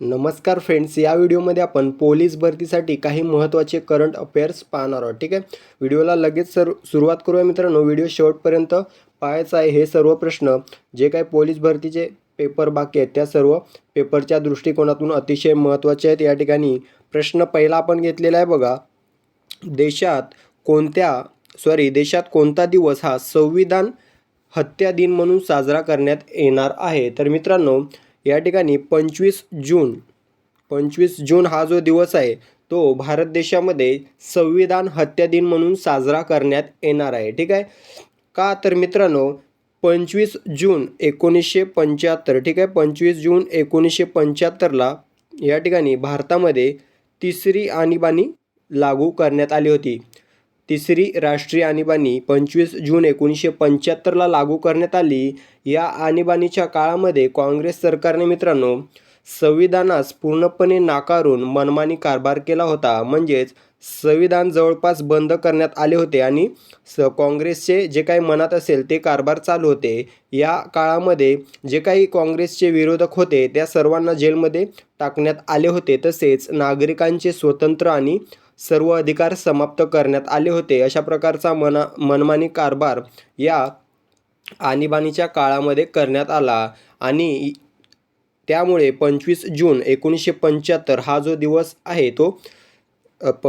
नमस्कार फ्रेंड्स या व्हिडिओमध्ये आपण पोलीस भरतीसाठी काही महत्त्वाचे करंट अफेअर्स पाहणार आहोत ठीक आहे? व्हिडिओला लगेच सर सुरुवात करूया मित्रांनो. व्हिडिओ शेवटपर्यंत पाहायचं आहे हे सर्व प्रश्न. जे काही पोलीस भरतीचे पेपर बाकी आहेत त्या सर्व पेपरच्या दृष्टिकोनातून अतिशय महत्त्वाचे आहेत. या ठिकाणी प्रश्न पहिला आपण घेतलेला आहे बघा. देशात कोणत्या सॉरी देशात कोणता दिवस हा संविधान हत्या दिन म्हणून साजरा करण्यात येणार आहे? तर मित्रांनो या ठिकाणी पंचवीस जून पंचवीस जून हा जो दिवस आहे तो भारत देशामध्ये संविधान हत्या दिन म्हणून साजरा करण्यात येणार आहे. ठीक आहे? का तर मित्रांनो पंचवीस जून एकोणीसशे पंच्याहत्तर ठीक आहे? पंचवीस जून एकोणीसशे पंच्याहत्तरला या ठिकाणी भारतामध्ये तिसरी आणीबाणी लागू करण्यात आली होती. तिसरी राष्ट्रीय आणीबाणी पंचवीस जून एकोणीसशे पंच्याहत्तरला लागू करण्यात आली. या आणीबाणीच्या काळामध्ये काँग्रेस सरकारने मित्रांनो संविधानास पूर्णपणे नाकारून मनमानी कारभार केला होता. म्हणजेच संविधान जवळपास बंद करण्यात आले होते आणि स काँग्रेसचे जे काही मनात असेल ते कारभार चालू होते. या काळामध्ये जे काही काँग्रेसचे विरोधक होते त्या सर्वांना जेलमध्ये टाकण्यात आले होते. तसेच नागरिकांचे स्वतंत्र आणि सर्व अधिकार समाप्त करण्यात आले होते. अशा प्रकारचा मना मनमानी कारभार या आणीबाणीच्या काळामध्ये करण्यात आला आणि त्यामुळे पंचवीस जून एकोणीसशे पंच्याहत्तर हा जो दिवस आहे तो प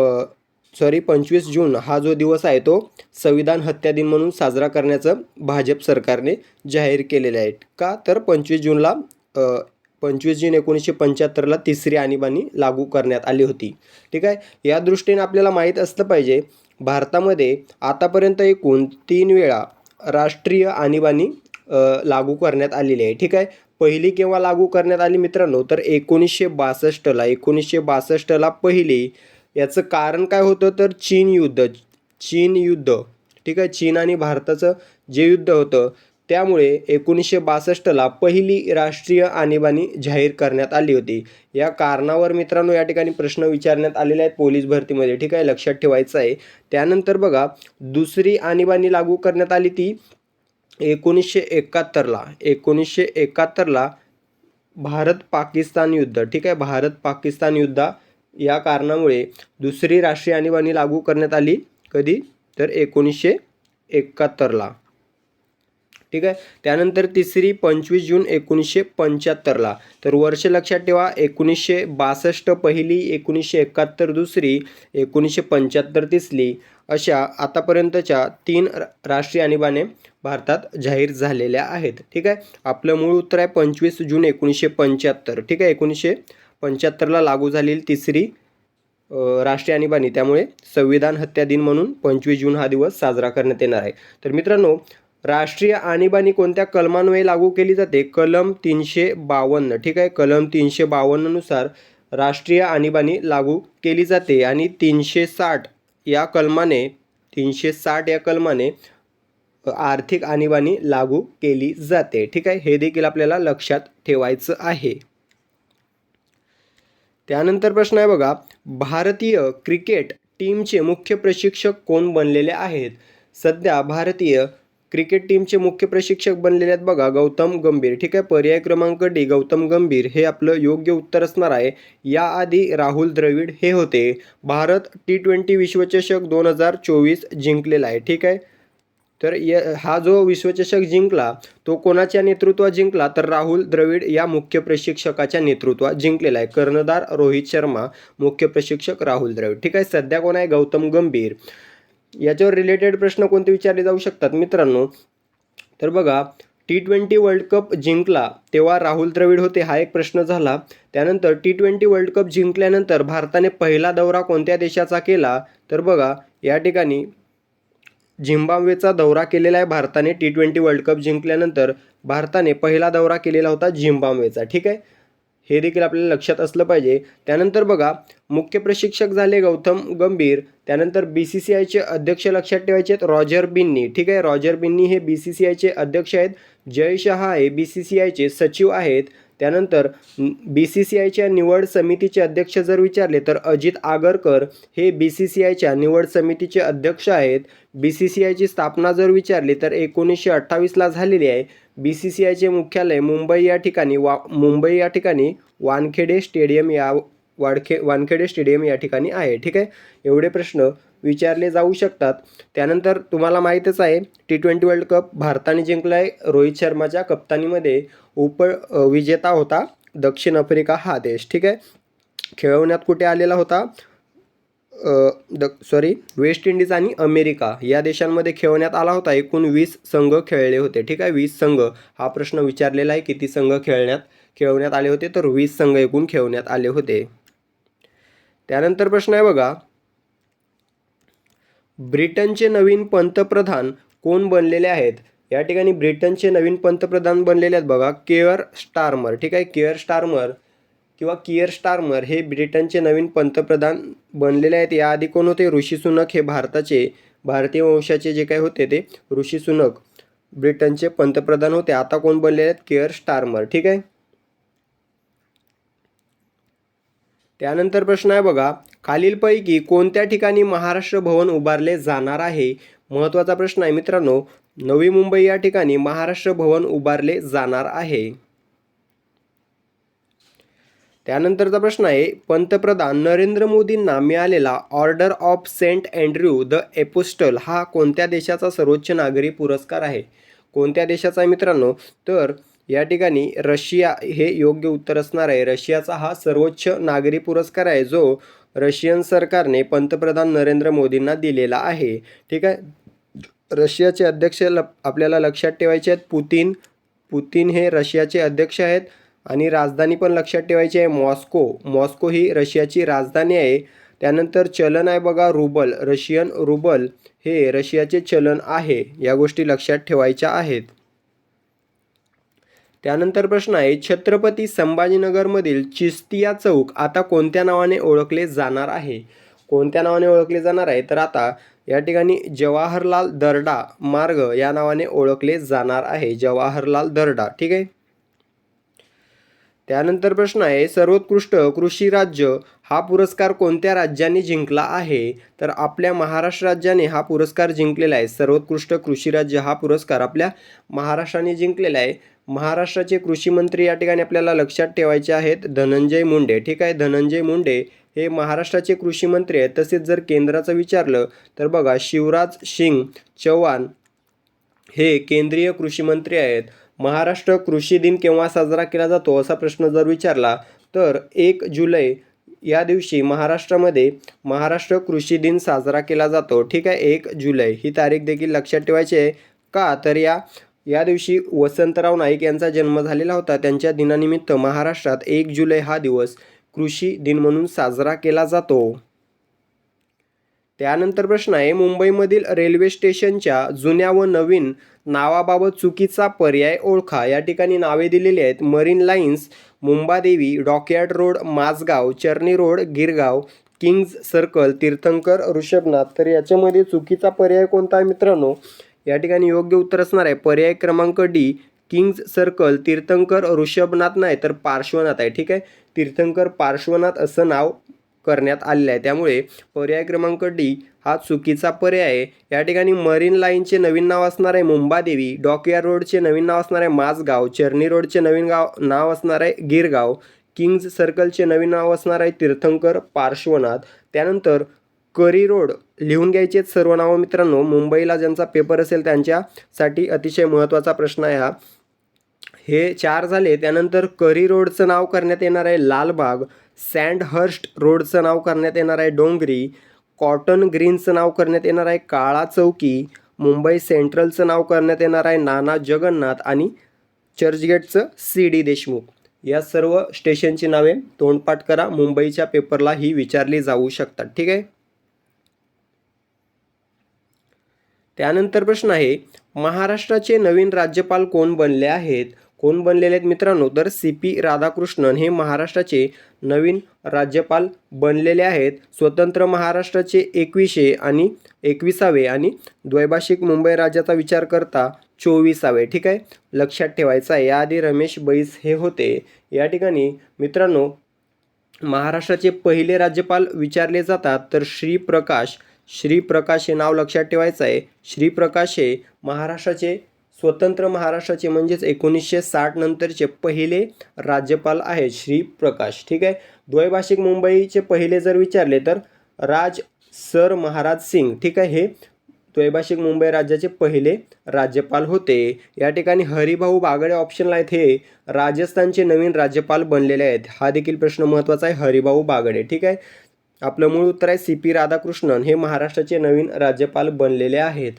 सॉरी पंचवीस जून हा जो दिवस आहे तो संविधान हत्या दिन म्हणून साजरा करण्याचं भाजप सरकारने जाहीर केलेले आहे. का? तर पंचवीस जूनला पंचवीस जून एकोणीसशे पंच्याहत्तरला तिसरी आणीबाणी लागू करण्यात आली होती. ठीक आहे? या दृष्टीने आपल्याला माहीत असलं पाहिजे भारतामध्ये आतापर्यंत एकूण तीन वेळा राष्ट्रीय आणीबाणी लागू करण्यात आलेली आहे. ठीक आहे? पहिली केव्हा लागू करण्यात आली मित्रांनो तर एकोणीसशे बासष्टला. एकोणीसशे बासष्टला पहिली. याचं कारण काय होतं? तर चीन युद्ध चीन युद्ध. ठीक आहे? चीन आणि भारताचं जे युद्ध होतं त्यामुळे एकोणीसशे बासष्टला पहिली राष्ट्रीय आणीबाणी जाहीर करण्यात आली होती. या कारणावर मित्रांनो या ठिकाणी प्रश्न विचारण्यात आलेले आहेत पोलीस भरतीमध्ये. ठीक आहे लक्षात ठेवायचं आहे. त्यानंतर बघा दुसरी आणीबाणी लागू करण्यात आली ती एकोणीसशे एकाहत्तरला. एकोणीसशे एकाहत्तरला भारत पाकिस्तान युद्ध. ठीक आहे भारत पाकिस्तान युद्धा. या कारणामुळे दुसरी राष्ट्रीय आणीबाणी लागू करण्यात आली कधी? तर एकोणीसशे एकाहत्तरला. ठीक आहे? त्यानंतर तिसरी पंचवीस जून एकोणीसशे पंच्याहत्तरला. तर वर्ष लक्षात ठेवा एकोणीसशे बासष्ट पहिली एकोणीसशे एकाहत्तर दुसरी एकोणीसशे पंच्याहत्तर तिसरी अशा आतापर्यंतच्या तीन राष्ट्रीय आणीबाणे भारतात जाहीर झालेल्या आहेत. ठीक आहे? आपलं मूळ उत्तर आहे पंचवीस जून एकोणीसशे पंच्याहत्तर. ठीक आहे? एकोणीसशे पंच्याहत्तरला लागू झालेली तिसरी राष्ट्रीय आणीबाणी. त्यामुळे संविधान हत्या दिन म्हणून पंचवीस जून हा दिवस साजरा करण्यात येणार आहे. तर मित्रांनो राष्ट्रीय आणीबाणी कोणत्या कलमान्वये लागू केली जाते? कलम तीनशे बावन्न. ठीक आहे? कलम तीनशे बावन्ननुसार राष्ट्रीय आणीबाणी लागू केली जाते. आणि तीनशे साठ या कलमाने तीनशे साठ या कलमाने आर्थिक आणीबाणी लागू केली जाते. ठीक आहे? हे देखील आपल्याला लक्षात ठेवायचं आहे. त्यानंतर प्रश्न आहे बघा. भारतीय क्रिकेट टीमचे मुख्य प्रशिक्षक कोण बनलेले आहेत? सध्या भारतीय क्रिकेट टीमचे मुख्य प्रशिक्षक बनलेले आहेत बघा गौतम गंभीर. ठीक आहे पर्याय क्रमांक डी गौतम गंभीर. हे आपलं योग्य उत्तर असणार आहे. याआधी राहुल द्रविड हे होते. भारत टी ट्वेंटी विश्वचषक दोन हजार चोवीस जिंकलेला आहे. ठीक आहे? तर य हा जो विश्वचषक जिंकला तो कोणाच्या नेतृत्वात जिंकला? तर राहुल द्रविड या मुख्य प्रशिक्षकाच्या नेतृत्वात जिंकलेला आहे. कर्णधार रोहित शर्मा मुख्य प्रशिक्षक राहुल द्रविड. ठीक आहे सध्या कोण आहे? गौतम गंभीर. याच्यावर रिलेटेड प्रश्न कोणते विचारले जाऊ शकतात मित्रांनो? तर बघा टी ट्वेंटी वर्ल्ड कप जिंकला तेव्हा राहुल द्रविड होते हा एक प्रश्न झाला. त्यानंतर टी ट्वेंटी वर्ल्ड कप जिंकल्यानंतर भारताने पहिला दौरा कोणत्या देशाचा केला? तर बघा या ठिकाणी झिम्बाब्वेचा दौरा केलेला आहे भारताने. टी ट्वेंटी वर्ल्ड कप जिंकल्यानंतर भारताने पहिला दौरा केलेला होता झिम्बाब्वेचा. ठीक आहे? हे देखील आपल्याला लक्षात असलं पाहिजे. त्यानंतर बघा मुख्य प्रशिक्षक झाले गौतम गंभीर. त्यानंतर बी सी सी आयचे अध्यक्ष लक्षात ठेवायचे आहेत रॉजर बिन्नी. ठीक आहे रॉजर बिन्नी हे बी सी सी आयचे अध्यक्ष आहेत. जय शहा हे बी सी सी आयचे सचिव आहेत. त्यानंतर बी सी सी आयच्या निवड समितीचे अध्यक्ष जर विचारले तर अजित आगरकर हे बी सी सी आयच्या निवड समितीचे अध्यक्ष आहेत. बी सी सी आयची स्थापना जर विचारली तर एकोणीसशे अठ्ठावीसला झालेली आहे. बी सी सी आयचे मुख्यालय मुंबई या ठिकाणी वा मुंबई या ठिकाणी वानखेडे स्टेडियम या वाडखे वानखेडे स्टेडियम या ठिकाणी आहे. ठीक आहे? एवढे प्रश्न विचारले जाऊ शकतात. त्यानंतर तुम्हाला माहीतच आहे टी ट्वेंटी वर्ल्ड कप भारताने जिंकला आहे रोहित शर्माच्या कप्तानीमध्ये उप विजेता होता दक्षिण आफ्रिका हा देश. ठीक आहे? खेळवण्यात कुठे आलेला होता? द सॉरी वेस्ट इंडिज आणि अमेरिका या देशांमध्ये खेळवण्यात आला होता. एकूण वीस संघ खेळले होते. ठीक आहे? वीस संघ. हा प्रश्न विचारलेला आहे. किती संघ खेळण्यात खेळवण्यात आले होते? तर वीस संघ एकूण खेळवण्यात आले होते. त्यानंतर प्रश्न आहे बघा. ब्रिटनचे नवीन पंतप्रधान कोण बनलेले आहेत? या ठिकाणी ब्रिटनचे नवीन पंतप्रधान बनलेले आहेत बघा. Keir Starmer. ठीक आहे? Keir Starmer. किंवा किअर स्टारमर हे ब्रिटनचे नवीन पंतप्रधान बनलेले आहेत. याआधी कोण होते? ऋषी सुनक हे भारताचे भारतीय वंशाचे जे काही होते ते ऋषी सुनक ब्रिटनचे पंतप्रधान होते. आता कोण बनलेले आहेत? Keir Starmer. ठीक आहे? त्यानंतर प्रश्न आहे बघा खालीलपैकी कोणत्या ठिकाणी महाराष्ट्र भवन उभारले जाणार आहे? महत्त्वाचा प्रश्न आहे मित्रांनो नवी मुंबई या ठिकाणी महाराष्ट्र भवन उभारले जाणार आहे. त्यानंतरचा प्रश्न आहे पंतप्रधान नरेंद्र मोदींना मिळालेला Order of Saint Andrew the Apostle हा कोणत्या देशाचा सर्वोच्च नागरी पुरस्कार आहे? कोणत्या देशाचा आहे मित्रांनो? तर या ठिकाणी रशिया हे योग्य उत्तर असणार आहे. रशियाचा हा सर्वोच्च नागरी पुरस्कार आहे जो रशियन सरकारने पंतप्रधान नरेंद्र मोदींना दिलेला आहे. ठीक आहे? रशियाचे अध्यक्ष ल आपल्याला लक्षात ठेवायचे आहेत पुतीन पुतीन हे रशियाचे अध्यक्ष आहेत. आणि राजधानी पण लक्षात ठेवायची आहे मॉस्को. मॉस्को ही रशियाची राजधानी आहे. त्यानंतर चलन आहे बघा रुबल. रशियन रुबल हे रशियाचे चलन आहे या गोष्टी लक्षात ठेवायच्या आहेत. त्यानंतर प्रश्न आहे छत्रपती संभाजीनगरमधील चिस्तिया चौक आता कोणत्या नावाने ओळखले जाणार आहे? कोणत्या नावाने ओळखले जाणार आहे? तर आता या ठिकाणी जवाहरलाल दर्डा मार्ग या नावाने ओळखले जाणार आहे जवाहरलाल दर्डा. ठीक आहे? त्यानंतर प्रश्न आहे सर्वोत्कृष्ट कृषी राज्य हा पुरस्कार कोणत्या राज्याने जिंकला आहे? तर आपल्या महाराष्ट्र राज्याने हा पुरस्कार जिंकलेला आहे. सर्वोत्कृष्ट कृषी राज्य हा पुरस्कार आपल्या महाराष्ट्राने जिंकलेला आहे. महाराष्ट्राचे कृषी मंत्री या ठिकाणी आपल्याला लक्षात ठेवायचे आहेत धनंजय मुंडे. ठीक आहे धनंजय मुंडे हे महाराष्ट्राचे कृषी मंत्री आहेत. तसेच जर केंद्राचं विचारलं तर बघा शिवराज सिंग चौहान हे केंद्रीय कृषी मंत्री आहेत. महाराष्ट्र कृषी दिन केव्हा साजरा केला जातो असा प्रश्न जर विचारला तर एक जुलै या दिवशी महाराष्ट्रामध्ये महाराष्ट्र कृषी दिन साजरा केला जातो. ठीक आहे एक जुलै. ही तारीख देखील लक्षात ठेवायची आहे. का? तर या या दिवशी वसंतराव नाईक यांचा जन्म झालेला होता. त्यांच्या दिनानिमित्त महाराष्ट्रात एक जुलै हा दिवस कृषी दिन म्हणून साजरा केला जातो. त्यानंतर प्रश्न आहे मुंबईमधील रेल्वे स्टेशनच्या जुन्या व नवीन नावाबाबत चुकीचा पर्याय ओळखा. या ठिकाणी नावे दिलेली आहेत Marine Lines Mumbadevi Dockyard Road Mazgaon Charni Road Girgaon Kings Circle तीर्थंकर ऋषभनाथ. तर याच्यामध्ये चुकीचा पर्याय कोणता आहे मित्रांनो? या ठिकाणी योग्य उत्तर असणार आहे. पर्याय क्रमांक डी किंग्ज सर्कल तीर्थंकर ऋषभनाथ नाही तर पार्श्वनाथ आहे. ठीक आहे? तीर्थंकर पार्श्वनाथ असं नाव करण्यात आलेला आहे त्यामुळे पर्याय क्रमांक डी हा चुकीचा पर्याय आहे. या ठिकाणी मरीन लाईनचे नवीन नाव असणार आहे मुंबादेवी डॉकयार्ड रोडचे नवीन नाव असणार आहे माझगाव चर्नी रोडचे नवीन गाव नाव असणार आहे गिरगाव किंग्ज सर्कलचे नवीन नाव असणार आहे तीर्थंकर पार्श्वनाथ. त्यानंतर करी रोड लिहून घ्यायचे सर्व नावं मित्रांनो. मुंबईला ज्यांचा पेपर असेल त्यांच्यासाठी अतिशय महत्त्वाचा प्रश्न आहे हा. हे चार झाले. त्यानंतर करी रोडचं नाव करण्यात येणार आहे लालबाग सँडहर्स्ट रोडचं नाव करण्यात येणार आहे डोंगरी कॉटन ग्रीनचं नाव करण्यात येणार आहे काळा चौकी मुंबई सेंट्रलचं नाव करण्यात येणार आहे नाना जगन्नाथ आणि चर्चगेटचं सी डी देशमुख. या सर्व स्टेशनची नावे तोंडपाठ करा. मुंबईच्या पेपरला ही विचारली जाऊ शकतात. ठीक आहे? त्यानंतर प्रश्न आहे महाराष्ट्राचे नवीन राज्यपाल कोण बनले आहेत? कोण बनलेले आहेत मित्रांनो? तर सी पी राधाकृष्णन हे महाराष्ट्राचे नवीन राज्यपाल बनलेले आहेत. स्वतंत्र महाराष्ट्राचे एकविशे आणि एकविसावे आणि द्वैभाषिक मुंबई राज्याचा विचार करता चोवीसावे. ठीक आहे? लक्षात ठेवायचं आहे. याआधी रमेश बैस हे होते. या ठिकाणी मित्रांनो महाराष्ट्राचे पहिले राज्यपाल विचारले जातात. तर श्रीप्रकाश श्रीप्रकाश हे नाव लक्षात ठेवायचं आहे. श्रीप्रकाश हे महाराष्ट्राचे स्वतंत्र महाराष्ट्राचे म्हणजेच एकोणीसशे साठ नंतरचे पहिले राज्यपाल आहेत श्री प्रकाश. ठीक आहे? द्वैभाषिक मुंबईचे पहिले जर विचारले तर राज सर महाराज सिंग. ठीक आहे? हे द्वैभाषिक मुंबई राज्याचे पहिले राज्यपाल होते. या ठिकाणी हरिभाऊ बागडे ऑप्शनला आहेत. हे राजस्थानचे नवीन राज्यपाल बनलेले आहेत. हा देखील प्रश्न महत्त्वाचा आहे. हरिभाऊ बागडे. ठीक आहे? आपलं मूळ उत्तर आहे सी पी राधाकृष्णन. हे महाराष्ट्राचे नवीन राज्यपाल बनलेले आहेत.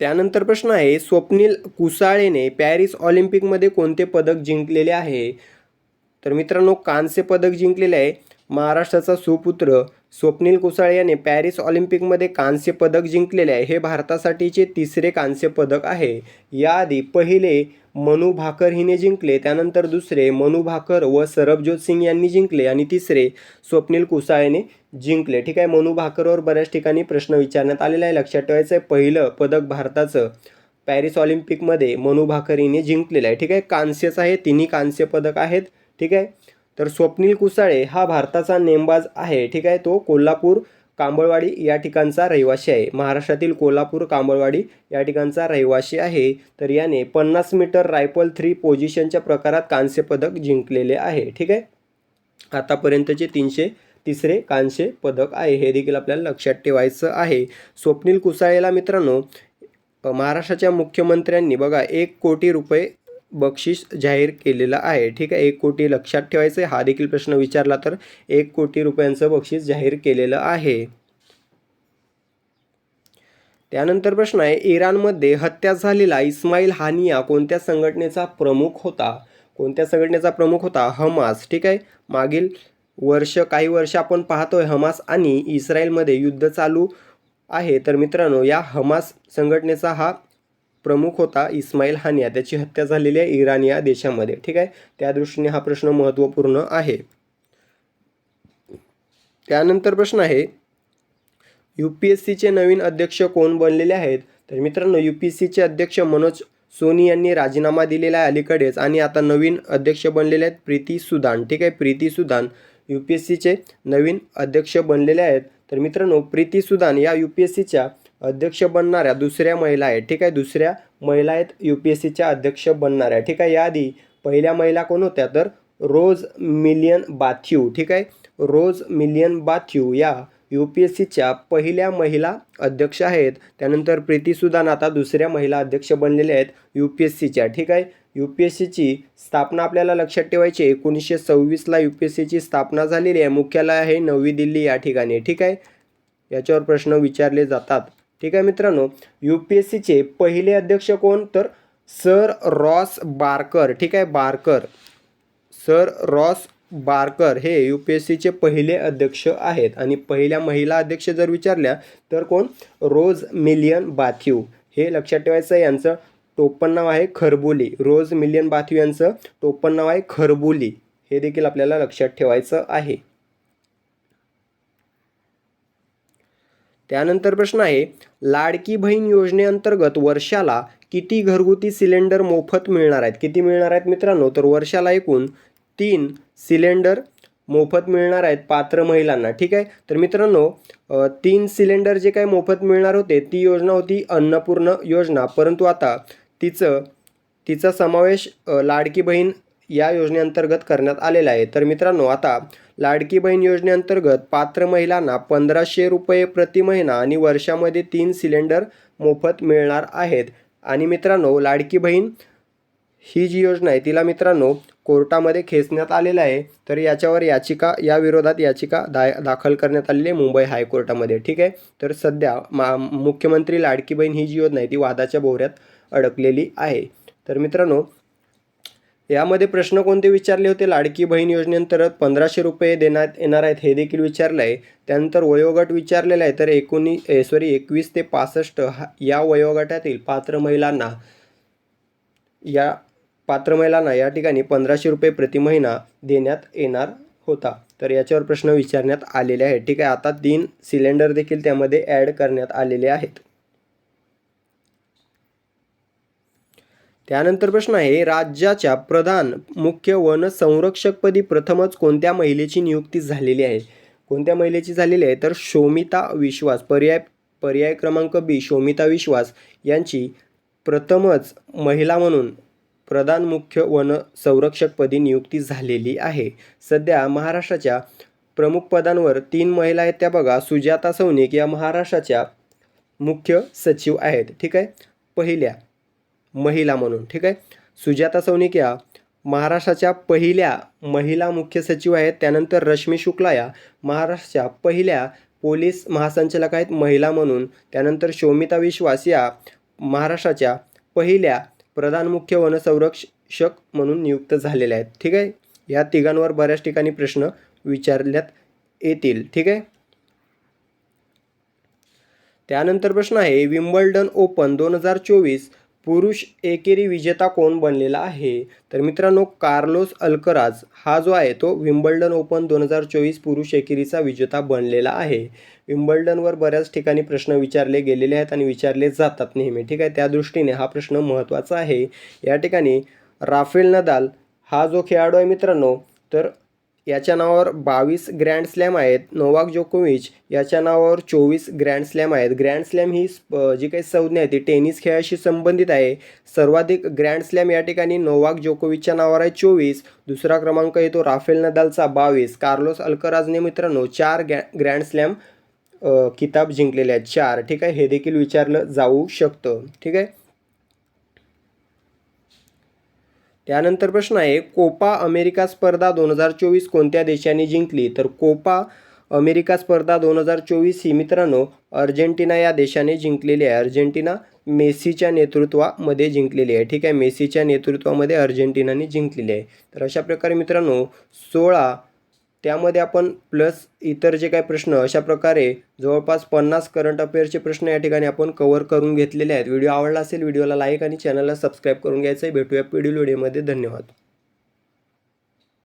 त्यानंतर प्रश्न आहे स्वप्नील कुसाळेने पॅरिस ऑलिम्पिकमध्ये कोणते पदक जिंकलेले आहे? तर मित्रांनो कांस्य पदक जिंकलेले आहे महाराष्ट्राचा सुपुत्र स्वप्नील कुसाळे याने पॅरिस ऑलिम्पिकमध्ये कांस्य पदक जिंकलेले आहे. हे भारतासाठीचे तिसरे कांस्य पदक आहे. याआधी पहिले मनू भाकर हिने जिंकले त्यानंतर दुसरे मनू भाकर व सरबजोत सिंग यांनी जिंकले आणि तिसरे स्वप्नील कुसाळेने जिंकले. ठीक आहे मनू भाकरवर बऱ्याच ठिकाणी प्रश्न विचारण्यात आलेला आहे. लक्षात ठेवायचं आहे पहिलं पदक भारताचं पॅरिस ऑलिम्पिकमध्ये मनू भाकर हिने जिंकलेलं आहे. ठीक आहे कांस्यच आहे तिन्ही कांस्य पदक आहेत. ठीक आहे तर स्वप्नील कुसाळे हा भारताचा नेमबाज आहे. ठीक आहे तो कोल्हापूर कांबळवाडी या ठिकाणचा रहिवासी आहे. महाराष्ट्रातील कोल्हापूर कांबळवाडी या ठिकाणचा रहिवासी आहे. तर याने पन्नास मीटर रायफल थ्री पोझिशनच्या प्रकारात कांस्य पदक जिंकलेले आहे. ठीक आहे? आतापर्यंतचे तीनशे तिसरे कांस्य पदक आहे. हे देखील आपल्याला लक्षात ठेवायचं आहे. स्वप्नील कुसाळेला मित्रांनो महाराष्ट्राच्या मुख्यमंत्र्यांनी बघा एक कोटी रुपये बक्षीस जाहीर केलेलं आहे. ठीक आहे एक कोटी लक्षात ठेवायचं आहे. हा देखील प्रश्न विचारला तर एक कोटी रुपयांचं बक्षीस जाहीर केलेलं आहे. त्यानंतर प्रश्न आहे इराणमध्ये हत्या झालेला इस्माईल हानिया कोणत्या संघटनेचा प्रमुख होता? कोणत्या संघटनेचा प्रमुख होता? हमास. ठीक आहे मागील वर्ष काही वर्ष आपण पाहतोय हमास आणि इस्रायलमध्ये युद्ध चालू आहे. तर मित्रांनो या हमास संघटनेचा हा प्रमुख होता इस्माईल हानिया. त्याची हत्या झालेली आहे इराण या देशामध्ये. ठीक आहे? त्या दृष्टीने हा प्रश्न महत्त्वपूर्ण आहे. त्यानंतर प्रश्न आहे यू पी एस सीचे नवीन अध्यक्ष कोण बनलेले आहेत? तर मित्रांनो यू पी एस सीचे अध्यक्ष मनोज सोनी यांनी राजीनामा दिलेला आहे अलीकडेच आणि आता नवीन अध्यक्ष बनलेले आहेत प्रीती सुदान. ठीक आहे? Preeti Sudan U P S सीचे नवीन अध्यक्ष बनलेले आहेत. तर मित्रांनो प्रीती सुदान या यू पी एस सीच्या अध्यक्ष बनणाऱ्या दुसऱ्या महिला आहेत. ठीक आहे दुसऱ्या महिला आहेत यू पी एस सीच्या अध्यक्ष बनणाऱ्या. ठीक आहे याआधी पहिल्या महिला कोण होत्या? तर रोज मिलियन बाथ्यू. ठीक आहे रोज मिलियन बाथ्यू या यू पी एस सीच्या पहिल्या महिला अध्यक्ष आहेत. त्यानंतर प्रीती सुदान आता दुसऱ्या महिला अध्यक्ष बनलेल्या आहेत यू पी एस सीच्या ठीक आहे यू पी एस सीची स्थापना आपल्याला लक्षात ठेवायची आहे. एकोणीसशे सव्वीसला यू पी एस सीची स्थापना झालेली आहे. मुख्यालय आहे नवी दिल्ली या ठिकाणी. ठीक आहे याच्यावर प्रश्न विचारले जातात. ठीक आहे मित्रांनो यू पी एस सीचे पहिले अध्यक्ष कोण? तर सर रॉस बारकर. ठीक आहे बारकर. सर रॉस बारकर हे यू पी एस सीचे पहिले अध्यक्ष आहेत. आणि पहिल्या महिला अध्यक्ष जर विचारल्या तर कोण? रोज मिलियन बाथ्यू. हे लक्षात ठेवायचं यांचं. टोपण नाव आहे खरबुली. रोज मिलियन बाथ्यू यांचं टोपण नाव आहे खरबुली. हे देखील आपल्याला लक्षात ठेवायचं आहे. त्यानंतर प्रश्न आहे लाडकी बहीण योजनेअंतर्गत वर्षाला किती घरगुती सिलेंडर मोफत मिळणार आहेत? किती मिळणार आहेत मित्रांनो? तर वर्षाला एकूण तीन सिलेंडर मोफत मिळणार आहेत पात्र महिलांना ठीक आहे? तर मित्रांनो तीन सिलेंडर जे काही मोफत मिळणार होते ती योजना होती अन्नपूर्ण योजना. परंतु आता तिचं तिचा समावेश लाडकी बहीण या योजनेअंतर्गत करण्यात आलेला आहे. तर मित्रांनो आता लाडकी बहीण योजनेअंतर्गत पात्र महिलांना पंधराशे रुपये प्रति महिना आणि वर्षामध्ये तीन सिलेंडर मोफत मिळणार आहेत. आणि मित्रांनो लाडकी बहीण ही जी योजना आहे तिला मित्रांनो कोर्टामध्ये खेचण्यात आलेलं आहे. तर याच्यावर याचिका या विरोधात याचिका दा दाखल करण्यात आलेली आहे मुंबई हायकोर्टामध्ये. ठीक आहे? तर सध्या मा मुख्यमंत्री लाडकी बहीण ही जी योजना आहे ती वादाच्या भोवऱ्यात अडकलेली आहे. तर मित्रांनो यामध्ये प्रश्न कोणते विचारले होते? लाडकी बहीण योजनेअंतर्गत पंधराशे रुपये देण्यात येणार आहेत हे देखील विचारलं आहे त्यानंतर वयोगट विचारलेला आहे तर एकोणीस सॉरी एकवीस ते पासष्ट हा या वयोगटातील पात्र महिलांना या पात्र महिलांना या ठिकाणी पंधराशे रुपये प्रति महिना देण्यात येणार होता. तर याच्यावर प्रश्न विचारण्यात आलेले आहे ठीक आहे आता तीन सिलेंडर देखील त्यामध्ये ॲड करण्यात आलेले आहेत. त्यानंतर प्रश्न आहे राज्याच्या प्रधान मुख्य वन संरक्षकपदी प्रथमच कोणत्या महिलेची नियुक्ती झालेली आहे? कोणत्या महिलेची झालेली आहे? तर शोमिता विश्वास पर्याय पर्याय क्रमांक बी शोमिता विश्वास यांची प्रथमच महिला म्हणून प्रधान मुख्य वन संरक्षकपदी नियुक्ती झालेली आहे. सध्या महाराष्ट्राच्या प्रमुख पदांवर तीन महिला आहेत त्या बघा. सुजाता सौनिक या महाराष्ट्राच्या मुख्य सचिव आहेत. ठीक आहे? पहिल्या महिला म्हणून ठीक आहे? सुजाता सौनिक या महाराष्ट्राच्या पहिल्या महिला मुख्य सचिव आहेत. त्यानंतर रश्मी शुक्ला या महाराष्ट्राच्या पहिल्या पोलीस महासंचालक आहेत महिला म्हणून. त्यानंतर शोमिता विश्वास या महाराष्ट्राच्या पहिल्या प्रधान मुख्य वनसंरक्षक म्हणून नियुक्त झालेल्या आहेत ठीक आहे? या तिघांवर बऱ्याच ठिकाणी प्रश्न विचारण्यात येतील ठीक आहे? त्यानंतर प्रश्न आहे विम्बल्डन ओपन दोन हजार चोवीस पुरुष एकेरी विजेता कोण बनलेला आहे? तर मित्रांनो कार्लोस अल्कराज हा जो आहे तो विम्बल्डन ओपन दोन हजार चोवीस पुरुष एकेरीचा विजेता बनलेला आहे. विम्बल्डनवर बऱ्याच ठिकाणी प्रश्न विचारले गेलेले आहेत आणि विचारले जातात नेहमी. ठीक आहे त्या दृष्टीने हा प्रश्न महत्त्वाचा आहे. या ठिकाणी राफेल नदाल हा जो खेळाडू आहे मित्रांनो तर याच्या नावावर बावीस ग्रँड स्लॅम आहेत. नोवाक जोकोविच याच्या नावावर चोवीस ग्रँड स्लॅम आहेत. ग्रँड स्लॅम ही जी काही संज्ञा आहे ती टेनिस खेळाशी संबंधित आहे. सर्वाधिक ग्रँड स्लॅम या ठिकाणी नोवाक जोकोविचच्या नावावर आहे चोवीस. दुसरा क्रमांक येतो राफेल नदालचा बावीस. कार्लोस अल्कराजने मित्रांनो चार गॅ ग्रँड स्लॅम किताब जिंकलेले आहेत. चार. ठीक आहे? हे देखील विचारलं जाऊ शकतं. ठीक आहे? त्यानंतर प्रश्न आहे कोपा अमेरिका स्पर्धा दोन हजार चोवीस कोणत्या देशाने जिंकली? तर कोपा अमेरिका स्पर्धा दोन हजार चोवीस ही मित्रांनो अर्जेंटिना या देशाने जिंकलेली आहे. अर्जेंटिना मेसीच्या नेतृत्वामध्ये जिंकलेली आहे. ठीक आहे मेसीच्या नेतृत्वामध्ये अर्जेंटिनाने जिंकलेली आहे. तर अशा प्रकारे मित्रांनो सोळा त्यामध्ये आपण प्लस इतर जे काही प्रश्न अशा प्रकारे जवळपास पन्नास करंट अफेअरचे प्रश्न या ठिकाणी आपण कव्हर करून घेतलेले आहेत. व्हिडिओ आवडला असेल व्हिडिओला लाईक आणि चॅनलला सबस्क्राईब करून घ्यायचं आहे भेटूया पुढील व्हिडिओमध्ये धन्यवाद.